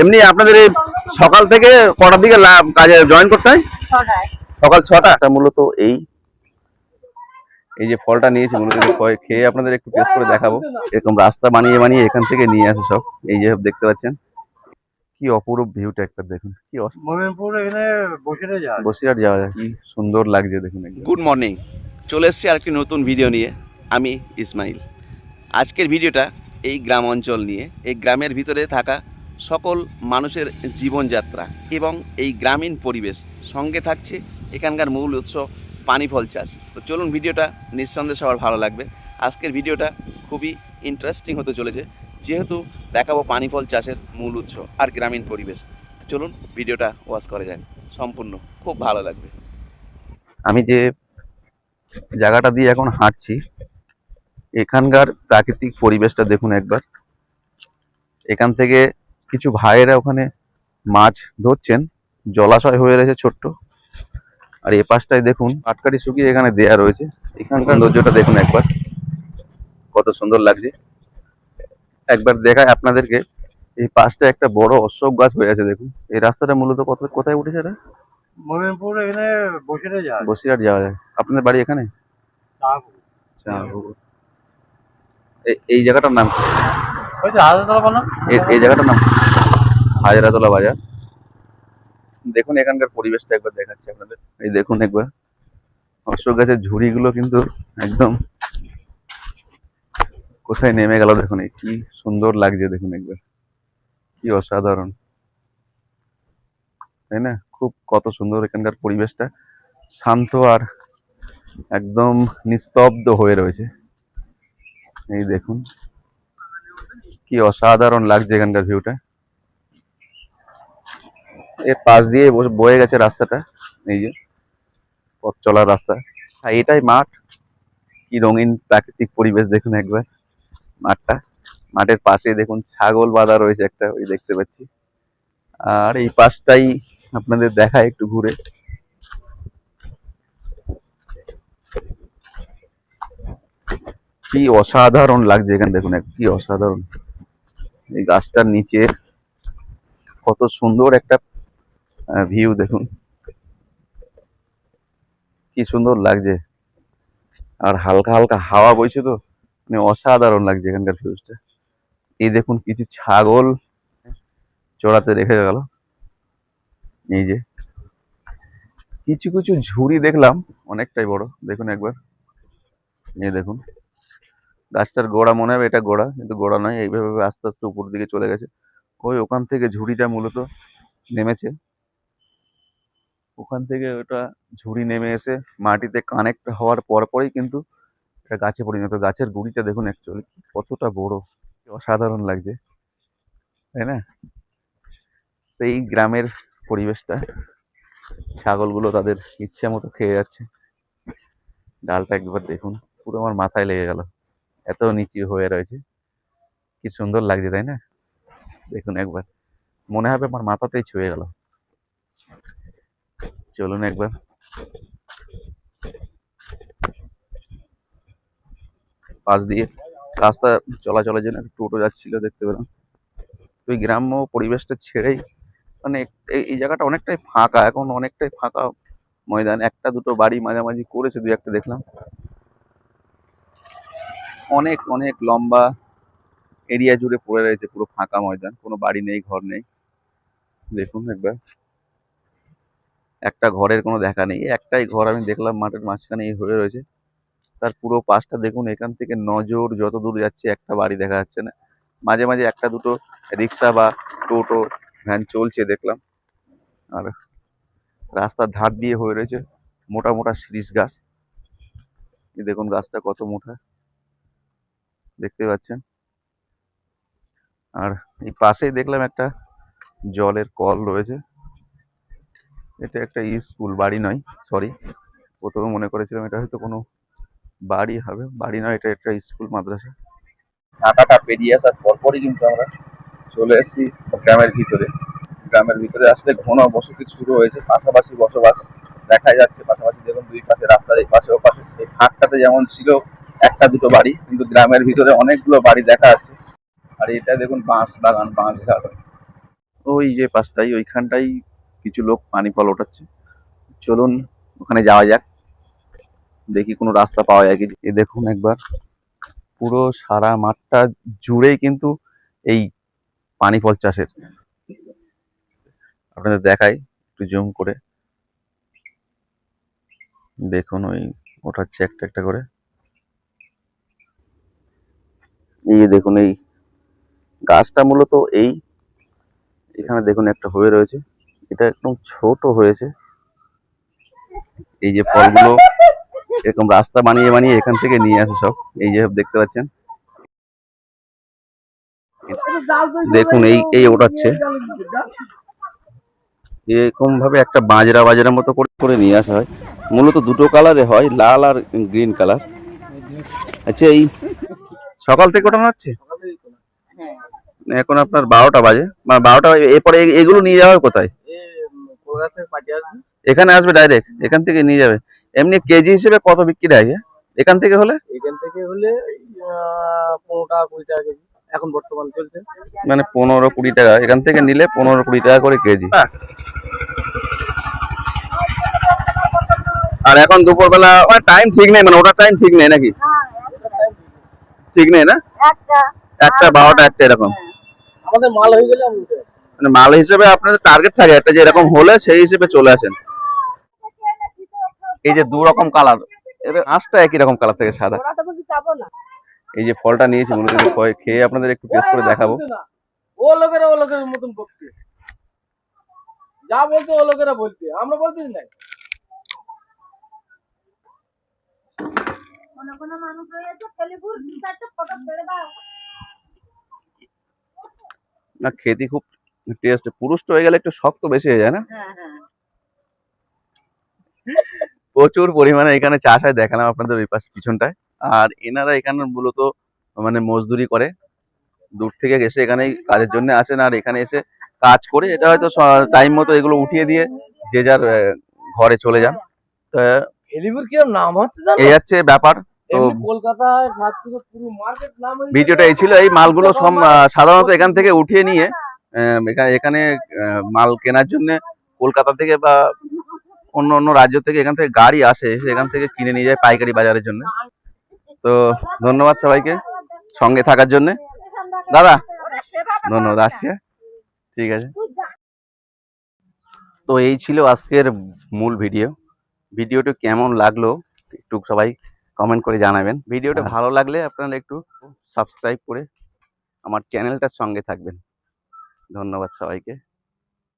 এমনি আপনাদের এই সকাল থেকে কটার দিকে কাজে জয়েন করতে হয়? সকাল ছটা। এটা মূলত এই এই যে ফলটা নিয়েছি মূলত খেয়ে আপনাদের একটু টেস্ট করে দেখাবো। এরকম রাস্তা বানিয়ে বানিয়ে এখান থেকে নিয়ে আসে সব। এই যে দেখতে পাচ্ছেন। কি অপরূপ ভিউটা একটা দেখুন। কি বসিরহাট যাওয়া যায়। কি সুন্দর লাগছে দেখুন গুড মর্নিং চলে এসেছি আরেকটি নতুন ভিডিও নিয়ে। আমি ইসমাইল। আজকের ভিডিওটা এই গ্রাম অঞ্চল নিয়ে। এই গ্রামের ভিতরে থাকা সকল মানুষের জীবনযাত্রা এবং এই গ্রামীণ পরিবেশ সঙ্গে থাকছে এখানকার মূল উৎস পানি ফল চাষ। তো চলুন ভিডিওটা নিঃসন্দেহে সবার ভালো লাগবে। আজকের ভিডিওটা খুবই ইন্টারেস্টিং হতে চলেছে, যেহেতু দেখাবো পানি ফল চাষের মূল উৎস আর গ্রামীণ পরিবেশ। চলুন ভিডিওটা ওয়াচ করে যান সম্পূর্ণ খুব ভালো লাগবে। আমি যে জায়গাটা দিয়ে এখন হাঁটছি, এখানকার প্রাকৃতিক পরিবেশটা দেখুন একবার। এখান থেকে কিছু ভাইয়েরা ওখানে মাছ ধরছেন জলাশয় হয়ে রয়েছে ছোট্ট। আর এ পাশটায় দেখুন পাটকাঠি শুকিয়ে এখানে দেয়া রয়েছে। এখানকার সৌন্দর্যটা দেখুন একবার। কত সুন্দর লাগছে। একবার দেখায় আপনাদেরকে। এই পাশটা একটা বড় অশোক গাছ হয়ে আছে দেখুন। এই রাস্তাটা মূলত কত কোথায় উঠেছে এটা? মোমিনপুর এখানে বসিরে যায়। বসিরহাট যাওয়া যায়। আপনাদের বাড়ি এখানে? এই জায়গাটার নাম এই জায়গাটার নাম হাজরাতলা বাজার। দেখুন এখানকার পরিবেশটা একবার দেখাচ্ছি আপনাদের। এই দেখুন একবার। অশোক গাছের ঝুড়িগুলো কিন্তু একদম কোথায় নেমে গেল দেখুন এই, কি সুন্দর লাগছে দেখুন একবার। কি অসাধারণ। তাই না? খুব কত সুন্দর এখানকার পরিবেশটা। শান্ত আর একদম নিস্তব্ধ হয়ে রয়েছে। এই দেখুন। কি অসাধারণ লাগছে এখানকার ভিউটা এর পাশ দিয়ে বয়ে গেছে রাস্তাটা, এই যে পথ চলার রাস্তা। আর এটাই মাঠ। কি রঙিন প্রাকৃতিক পরিবেশ দেখুন একবার মাঠটা। মাঠের পাশে দেখুন ছাগল বাঁধা রয়েছে একটা, ওই দেখতে পাচ্ছি। আর এই পাশটাই আপনাদের দেখায় একটু ঘুরে। কি অসাধারণ লাগছে এখানে দেখুন, কি অসাধারণ। এই গাছটার নিচে কত সুন্দর একটা ভিউ দেখুন। কি সুন্দর লাগছে। আর হালকা হালকা হাওয়া বইছে তো মানে অসাধারণ লাগছে এখানকার ভিউজটা এই দেখুন কিছু ছাগল চড়াতে রেখে গেল। এই যে কিছু কিছু ঝুড়ি দেখলাম, অনেকটাই বড়, দেখুন একবার। এই দেখুন। গাছটার গোড়া মনে হবে, এটা গোড়া, কিন্তু গোড়া নয়, এইভাবে আস্তে আস্তে উপর দিকে চলে গেছে। ওই ওখান থেকে ঝুড়িটা মূলত নেমেছে। ওখান থেকে ওটা ঝুড়ি নেমে এসে মাটিতে কানেক্ট হওয়ার পর পরেই কিন্তু এটা গাছে পরিণত। গাছের গুড়িটা দেখুন অ্যাকচুয়ালি কতটা বড় অসাধারণ লাগছে, তাই না? এই গ্রামের পরিবেশটা, ছাগলগুলো তাদের ইচ্ছে মতো খেয়ে যাচ্ছে। ডালটা একবার দেখুন, পুরো আমার মাথায় লেগে গেল। এত নিচু হয়ে রয়েছে। কি সুন্দর লাগছে, তাই না? দেখুন একবার। মনে হবে আমার মাথাতেই ছুঁয়ে গেল। চলুন একবার। পাশ দিয়ে রাস্তা চলাচলের জন্য টোটো যাচ্ছিল, দেখতে পেলাম। এই গ্রাম্য পরিবেশটা ছেড়েই মানে এই- জায়গাটা অনেকটাই ফাঁকা। এখন অনেকটাই ফাঁকা ময়দান। একটা দুটো বাড়ি মাঝামাঝি করেছে দুই একটা দেখলাম। অনেক অনেক লম্বা এরিয়া জুড়ে পড়ে রয়েছে পুরো ফাঁকা ময়দান। কোনো বাড়ি নেই, ঘর নেই। দেখুন একবার। একটা ঘরের কোনো দেখা নেই। একটাই ঘর আমি দেখলাম মাঠের মাঝখানে এই হয়ে রয়েছে। তার পুরো পাশটা দেখুন, এখান থেকে নজর যত দূর যাচ্ছে একটা বাড়ি দেখা যাচ্ছে না। মাঝে মাঝে একটা দুটো রিক্সা বা টোটো, ভ্যান চলছে দেখলাম। আর রাস্তার ধার দিয়ে হয়ে রয়েছে মোটা মোটা শিরিষ গাছ। দেখুন গাছটা কত মোটা। দেখতে পাচ্ছেন। আর এই পাশেই দেখলাম একটা জলের কল রয়েছে। এটা একটা স্কুল, বাড়ি নয় সরি প্রথমে মনে করেছিলাম এটা হয়তো কোনো বাড়ি হবে। বাড়ি নয়, এটা একটা স্কুল, মাদ্রাসা। ঢাকাটা পেরিয়ে আসার পরপরই কিন্তু আমরা চলে এসেছি গ্রামের ভিতরে। গ্রামের ভিতরে আসলে ঘন বসতি শুরু হয়েছে, পাশাপাশি বসবাস দেখা যাচ্ছে। পাশাপাশি দেখুন দুই পাশে রাস্তার এই পাশে ও পাশে, এই ফাঁকটাতে যেমন ছিল একটা দুটো বাড়ি, কিন্তু গ্রামের ভিতরে অনেকগুলো বাড়ি দেখা যাচ্ছে। আর এটা দেখুন, বাঁশ বাগান, বাঁশ ঝাড়। ওই যে পাশটাই, ওইখানটাই কিছু লোক পানি ফল ওঠাচ্ছে। চলুন, ওখানে যাওয়া যাক। দেখি কোনো রাস্তা পাওয়া যায় কি। এ দেখুন একবার, পুরো সারা মাঠটা জুড়েই কিন্তু এই পানি ফল চাষের। আপনাদের দেখাই, একটু জুম করে। দেখুন, ওই ওঠাচ্ছে একটা একটা করে। এই যে দেখুন, এই গাছটা মূলত এই, এখানে দেখুন একটা হয়ে রয়েছে। এটা একদম ছোট হয়েছে। এই যে ফলগুলো এরকম রাস্তা বানিয়ে বানিয়ে এখান থেকে নিয়ে আসে সব। এই যে দেখতে পাচ্ছেন। দেখুন, এই এই ওঠাচ্ছে। এরকম ভাবে একটা বাজরা বাজরা মতো করে করে নিয়ে আসা হয়। মূলত দুটো কালারে হয়, লাল আর গ্রিন কালার। আচ্ছা এই সকাল থেকে ওঠানো হচ্ছে? এখন আপনার বারোটা বাজে। মানে বারোটা এরপরে এগুলো নিয়ে যাওয়ার কোথায়? কলকাতা পার্টি আসবে। এখানে আসবে ডাইরেক্ট। এখান থেকে নিয়ে যাবে। এমনি কেজি হিসেবে কত বিক্রি হয়? এখান থেকে হলে? এখান থেকে হলে পনেরো টাকা কুড়ি টাকা কেজি। এখন বর্তমান চলছে। মানে পনেরো কুড়ি টাকা। এখান থেকে নিলে পনেরো কুড়ি টাকা করে কেজি। আর এখন দুপুরবেলা টাইম ঠিক নেই মানে ওটা টাইম ঠিক নেই নাকি? ঠিক নেই না? একটা। বারোটা একটা এরকম? আমাদের মাল হয়ে গেলে। মানে মাল হিসেবে আপনাদের টার্গেট থাকে একটা যে এরকম হলে সেই হিসেবে চলে আসেন। এই যে দু রকম কালারের আঁশটা একই রকম কালার থেকে সাদা। ওরা তো বলছি যাব না। এই যে ফলটা নিয়েছি মনে করি খেয়ে আপনাদের একটু টেস্ট করে দেখাবো। ও লোকেরা ও লোকের মতন বকছে। যা বলছে ও লোকেরা বলছে। আমরা বলতেছি না কোনো কোনো মানুষ রয়েছে টেলিফোন দু চারটে ফটো ছেড়ে দাও। না খেতে খুব টেস্ট পুরুষটা হয়ে গেলে একটু শক্ত বেশি হয়ে যায় না? হ্যাঁ হ্যাঁ। প্রচুর পরিমাণে এখানে চাষ হয় দেখালাম আপনাদের ওই পাশ পিছনটায়। আর এনারা এখানে মূলত মানে মজদুরি করে। দূর থেকে এসে এখানে কাজের জন্য আসেন আর এখানে এসে কাজ করে এটা হয়তো টাইম মতো এগুলো উঠিয়ে দিয়ে যে যার ঘরে চলে যান। তা এলিপুর কি নাম হচ্ছে জানো? এই হচ্ছে ব্যাপার। তো কলকাতায় ফার্স্ট থেকে পুরো মার্কেট নাম ভিডিওটা এই ছিল এই মালগুলো সব সাধারণত এখান থেকে উঠিয়ে নিয়ে এখানে মাল কেনার জন্য কলকাতা থেকে বা অন্য অন্য রাজ্য থেকে এখান থেকে গাড়ি আসে এসে এখান থেকে কিনে নিয়ে যায় পাইকারি বাজারের জন্য। তো ধন্যবাদ সবাইকে সঙ্গে থাকার জন্য। দাদা ধন্যবাদ আসছে। ঠিক আছে। তো এই ছিল আজকের মূল ভিডিও। ভিডিওটা কেমন লাগল একটু সবাই কমেন্ট করে জানাবেন। ভিডিওটা ভালো লাগলে আপনারা একটু সাবস্ক্রাইব করে আমার চ্যানেলটার সঙ্গে থাকবেন। ধন্যবাদ সবাইকে।